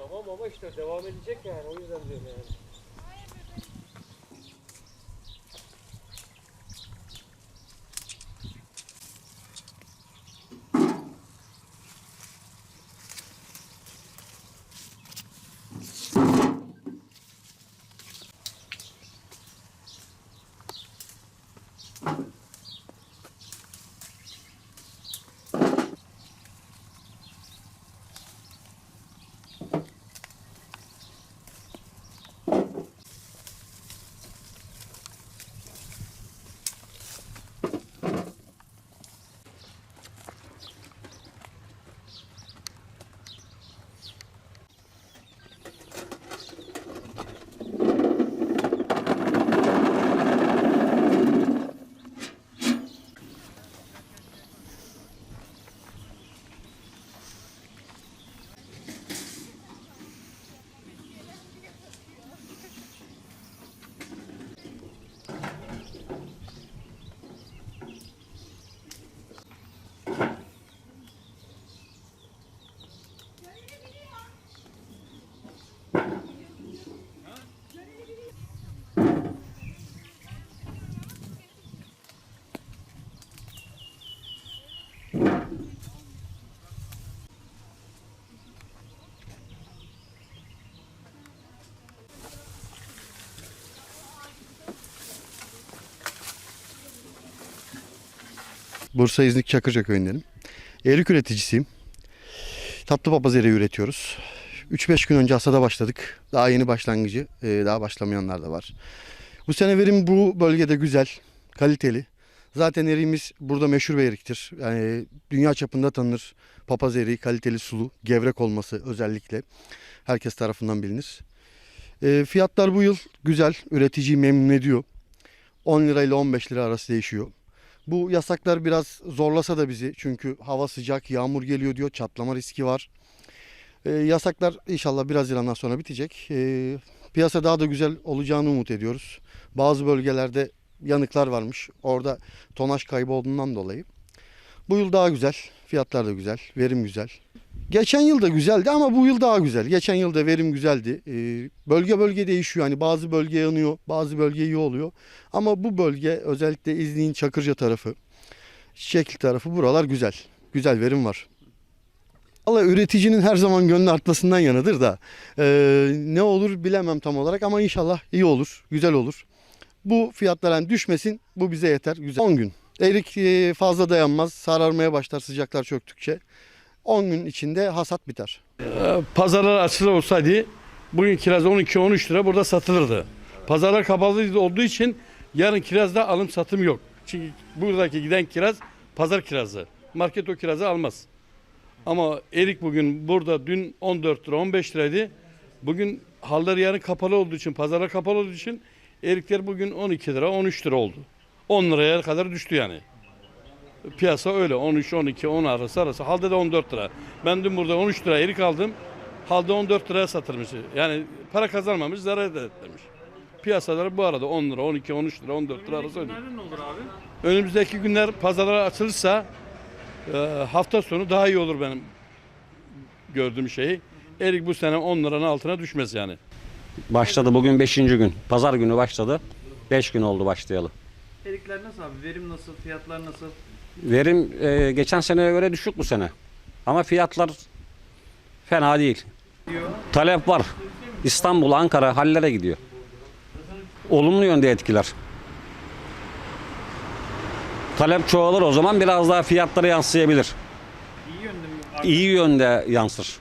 Tamam ama işte devam edecek yani o yüzden diyorum yani. Bursa İznik Çakırca köyündenim. Erik üreticisiyim. Tatlı papaz eriği üretiyoruz. 3-5 gün önce hasada başladık. Daha yeni başlangıcı. e, Daha başlamayanlar da var. Bu sene verim bu bölgede güzel, kaliteli. Zaten eriğimiz burada meşhur bir eriktir. Yani dünya çapında tanınır. Papaz eriği kaliteli sulu, gevrek olması özellikle herkes tarafından bilinir. E, fiyatlar bu yıl güzel, üreticiyi memnun ediyor. 10 lira ile 15 lira arası değişiyor. Bu yasaklar biraz zorlasa da bizi çünkü hava sıcak, yağmur geliyor diyor, çatlama riski var. Ee, yasaklar inşallah biraz yıldan sonra bitecek. Ee, piyasa daha da güzel olacağını umut ediyoruz. Bazı bölgelerde yanıklar varmış. Orada tonaj kaybı olduğundan dolayı. Bu yıl daha güzel, fiyatlar da güzel, verim güzel. Geçen yıl da güzeldi ama bu yıl daha güzel. Geçen yıl da verim güzeldi. Ee, bölge bölge değişiyor. Hani bazı bölge yanıyor, bazı bölge iyi oluyor. Ama bu bölge özellikle İznik'in Çakırca tarafı, Şekil tarafı buralar güzel. Güzel verim var. Valla üreticinin her zaman gönlü artmasından yanıdır da e, ne olur bilemem tam olarak ama inşallah iyi olur, güzel olur. Bu fiyatların düşmesin bu bize yeter. Güzel. 10 gün. Erik fazla dayanmaz. Sararmaya başlar sıcaklar çöktükçe. 10 gün içinde hasat biter. Pazarlar açılı olsaydı bugün kiraz 12-13 lira burada satılırdı. Pazarlar kapalı olduğu için yarın kirazda alım satım yok. Çünkü buradaki giden kiraz pazar kirazı. Market o kirazı almaz. Ama erik bugün burada dün 14 lira 15 liraydı. Bugün hallar yarın kapalı olduğu için pazarlar kapalı olduğu için erikler bugün 12 lira 13 lira oldu. 10 liraya kadar düştü yani. Piyasa öyle 13, 12, 10 arası arası. Halde de 14 lira. Ben dün burada 13 lira erik aldım. Halde 14 liraya satılmış. Yani para kazanmamış, zarar da etmemiş. Piyasaları bu arada 10 lira, 12, 13 lira, 14 lira arası ne olur abi? Önümüzdeki günler pazarlar açılırsa e, hafta sonu daha iyi olur benim gördüğüm şey. Erik bu sene 10 liranın altına düşmez yani. Başladı bugün 5. gün. Pazar günü başladı. 5 gün oldu başlayalı. Erikler nasıl abi? Verim nasıl? Fiyatlar nasıl? Verim e, geçen seneye göre düşük bu sene. Ama fiyatlar fena değil. Talep var. İstanbul, Ankara hallere gidiyor. Olumlu yönde etkiler. Talep çoğalır o zaman biraz daha fiyatlara yansıyabilir. İyi yönde mi? İyi yönde yansır.